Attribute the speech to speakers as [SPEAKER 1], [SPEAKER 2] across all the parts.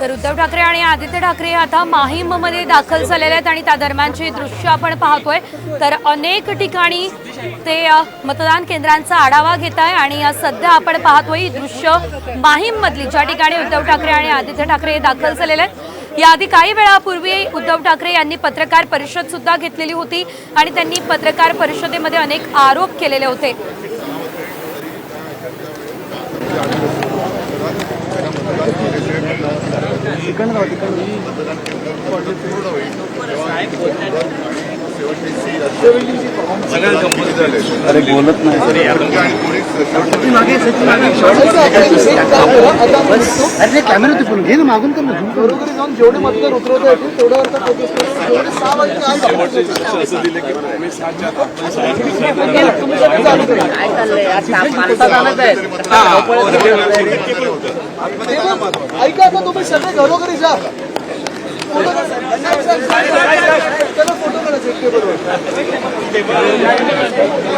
[SPEAKER 1] तर उद्धव ठाकरे आणि आदित्य ठाकरे आता माहीममध्ये दाखल झालेले आहेत आणि त्या दरम्यानची दृश्य आपण पाहतोय. तर अनेक ठिकाणी ते मतदान केंद्रांचा आढावा घेत आहे आणि सध्या आपण पाहतोय ही दृश्य माहीममधली ज्या ठिकाणी उद्धव ठाकरे आणि आदित्य ठाकरे दाखल झालेले आहेत. याआधी काही वेळापूर्वी उद्धव ठाकरे यांनी पत्रकार परिषद सुद्धा घेतलेली होती आणि त्यांनी पत्रकार परिषदेमध्ये अनेक आरोप केलेले होते.
[SPEAKER 2] तिकडनं तिकडनं मतदान केंद्रावर अरे बोलत नाही. अरे कॅमेरा ते पण घे ना मागून कर ना
[SPEAKER 3] जाऊन जेवढे मतदार उतरवता येतील ऐका आता तुम्ही सगळे घरोघरी जा.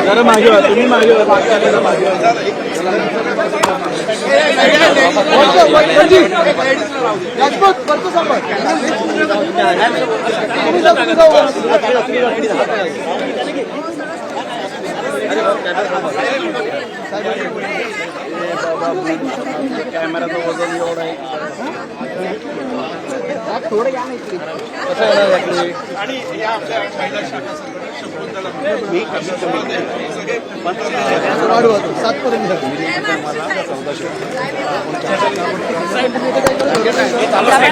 [SPEAKER 2] जरा मागे व्हा तुम्ही मागे व्हा मागे आले ना मागे
[SPEAKER 3] सातपर्यंत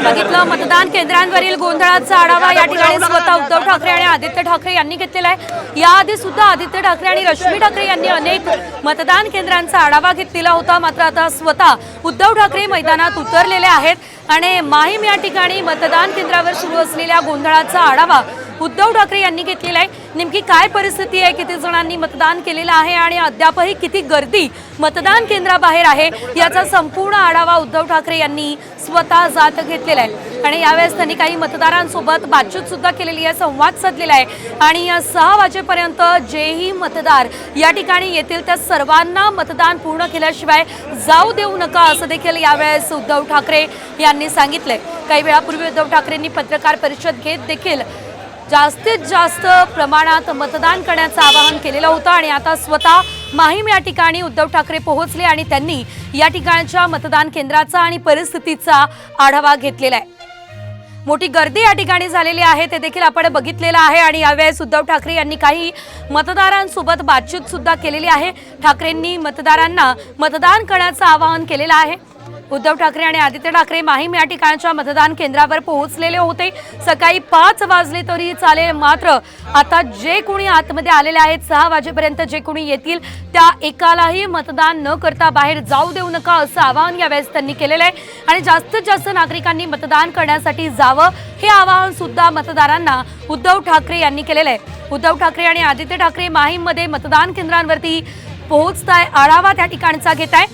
[SPEAKER 1] बघितलं मतदान केंद्रांवरील गोंधळाचा आढावा या ठिकाणी स्वतः उद्धव ठाकरे आणि आदित्य ठाकरे यांनी घेतलेला आहे. याआधी सुद्धा आदित्य ठाकरे आणि रश्मी ठाकरे यांनी अनेक मतदान केंद्रांचा आढावा घेतलेला होता. मात्र आता स्वतः उद्धव ठाकरे मैदानात उतरलेले आहेत. आणि माहीम या ठिकाणी मतदान मतदान केंद्रावर सुरू असलेल्या गोंधळाचा आढावा उद्धव ठाकरे यांनी घेतलेला आहे. नेमकी काय परिस्थिती आहे? किती जणांनी मतदान केलेलं आहे? आणि अद्यापही किती गर्दी मतदान केंद्राबाहेर आहे? याचा संपूर्ण आढावा उद्धव ठाकरे यांनी स्वतः जात घेतलेला आहे. आणि यावेळेस त्यांनी काही मतदारांसोबत बातचीत सुद्धा केलेली आहे संवाद साधलेला आहे. आणि या सहा वाजेपर्यंत जेही मतदार या ठिकाणी येतील त्या सर्वांना मतदान पूर्ण केल्याशिवाय जाऊ देऊ नका असं देखील यावेळेस उद्धव ठाकरे यांनी सांगितलंय. काही वेळापूर्वी उद्धव ठाकरेंनी पत्रकार परिषद घेत देखील जास्तीत जास्त प्रमाणात मतदान करण्याचं आवाहन केलेलं होतं आणि आता स्वतः माहीम या ठिकाणी उद्धव ठाकरे पोहोचले आणि त्यांनी या ठिकाणच्या मतदान केंद्राचा आणि परिस्थितीचा आढावा घेतलेला आहे. मोठी गर्दी या ठिकाणी झालेली आहे ते देखील आपण बघितलेलं आहे आणि यावेळेस उद्धव ठाकरे यांनी काही मतदारांसोबत बातचीत सुद्धा केलेली आहे. ठाकरेंनी मतदारांना मतदान करण्याचं आवाहन केलेलं आहे. उद्धव ठाकरे आणि आदित्य ठाकरे माहीम या ठिकाणच्या मतदान केंद्रावर पोहोचलेले होते. सकाळी पाच वाजले तरी चालेल. मात्र आता जे कोणी आतमध्ये आलेले आहेत सहा वाजेपर्यंत जे कोणी येतील त्या एकालाही मतदान न करता बाहेर जाऊ देऊ नका असं आवाहन यावेळेस त्यांनी केलेलं आहे. आणि जास्तीत जास्त नागरिकांनी मतदान करण्यासाठी जावं हे आवाहन सुद्धा मतदारांना उद्धव ठाकरे यांनी केलेलं आहे. उद्धव ठाकरे आणि आदित्य ठाकरे माहीममध्ये मतदान केंद्रांवरती पोहोचताय आढावा त्या ठिकाणचा घेत आहे